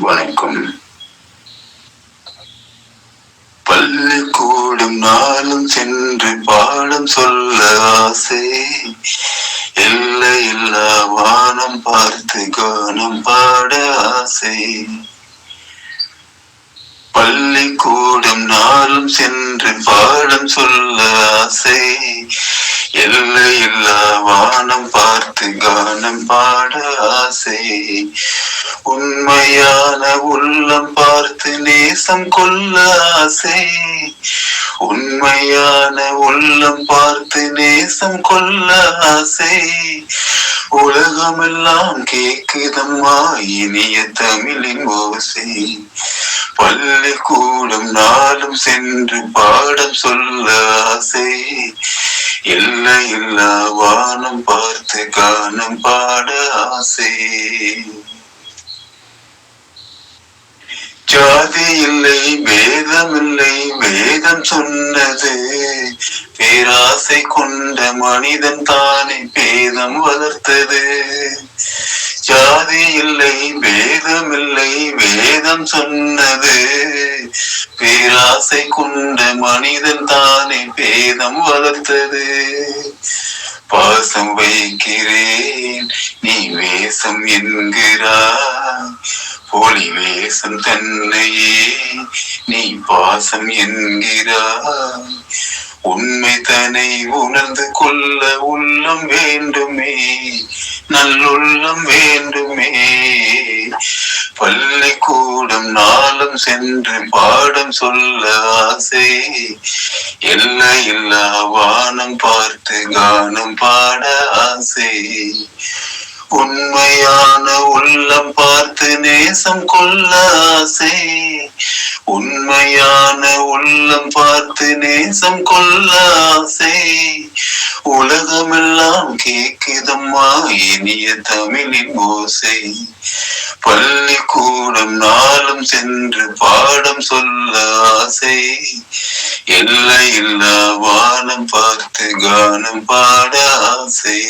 வணக்கம். பள்ளி கூடும் நாளும் சென்று பாடம் சொல்ல ஆசை. இல்லை இல்லா வானம் பார்த்து கானம் பாட ஆசை. பள்ளி கூடும் நாளும் சென்று பாடம் சொல்ல ஆசை. எல்லை இல்லா வானம் பார்த்து கானம் பாட ஆசை. உண்மையான உள்ளம் பார்த்து நேசம் கொள்ள ஆசை. உண்மையான உள்ளம் பார்த்து நேசம் கொள்ள ஆசை. உலகமெல்லாம் கேக்குதம்மா இனிய தமிழின் ஓசை. பள்ளிக்கூடம் நாளும் சென்று பாடம் சொல்ல ஆசை. இல்லை இல்லா வானம் பார்த்து காணும் பாட ஆசை. ஜாதி இல்லை வேதம் இல்லை வேதம் சொன்னது. பேராசை கொண்ட மனிதன் தானே பேதம் வளர்த்தது. ஜாதி இல்லை வேதம் இல்லை வேதம் சொன்னது. பேராசை கொண்ட மனிதன் தானே பேதம் வளர்த்தது. பாசம் வைக்கிறேன் நீ வேஷம் என்கிறாய். போலி வேஷம் தன்னையே நீ பாசம் என்கிறாய். உண்மை தன்னை உணர்ந்து கொள்ள உள்ளம் வேண்டுமே நல்லுள்ளம் வேண்டுமே. பள்ளிக்கூடம் நாளும் சென்று பாடம் சொல்ல ஆசை எல்லா எல்லா வானம் பார்த்து கானம் பாட ஆசை. உண்மையான உள்ள பார்த்து நேசம் கொள்ள ஆசை உண்மையான உள்ளம் பார்த்து நேசம் கொள்ள ஆசை உலகமெல்லாம் கேக்குதம்மா இனிய தமிழின் ஓசை. பள்ளிக்கூடம் நாளும் சென்று பாடம் சொல்ல ஆசை. எல்லை இல்லா வானம் பார்த்து கானம் பாட ஆசை.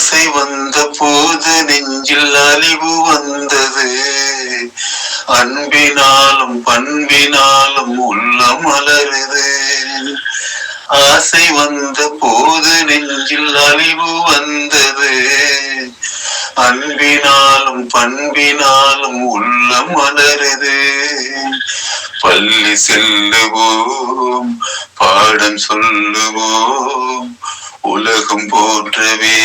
ஆசை வந்த போது நெஞ்சில் அழிவு வந்தது. அன்பினாலும் பண்பினாலும் உள்ளம் மலருது ஆசை வந்த போது நெஞ்சில் அழிவு வந்தது. அன்பினாலும் பண்பினாலும் உள்ளம் மலருது பள்ளி செல்லுவோம் பாடம் சொல்லுவோம் உலகம் போற்றவே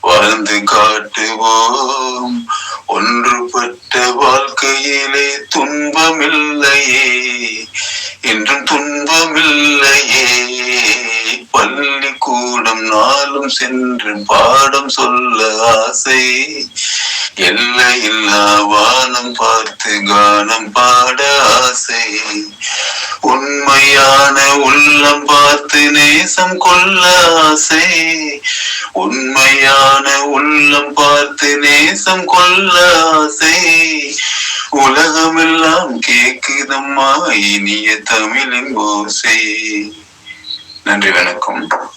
வாழ்ந்து காட்டுவோம். ஒன்றுபட்ட வாழ்க்கையிலே துன்பமில்லையே. என்றும் துன்பமில்லையே. பள்ளிக்கூடம் நாளும் சென்று பாடம் சொல்ல ஆசை. எல்லையில்லா வானம் பார்த்து கானம் பாட ஆசை. உண்மையான உள்ளம் பார்த்து நேசம் கொள்ள ஆசை. உண்மையான உள்ளம் பார்த்து நேசம் கொள்ள ஆசை. உலகமெல்லாம் கேக்குதம்மா இனிய தமிழின் ஓசை. நன்றி வணக்கம்.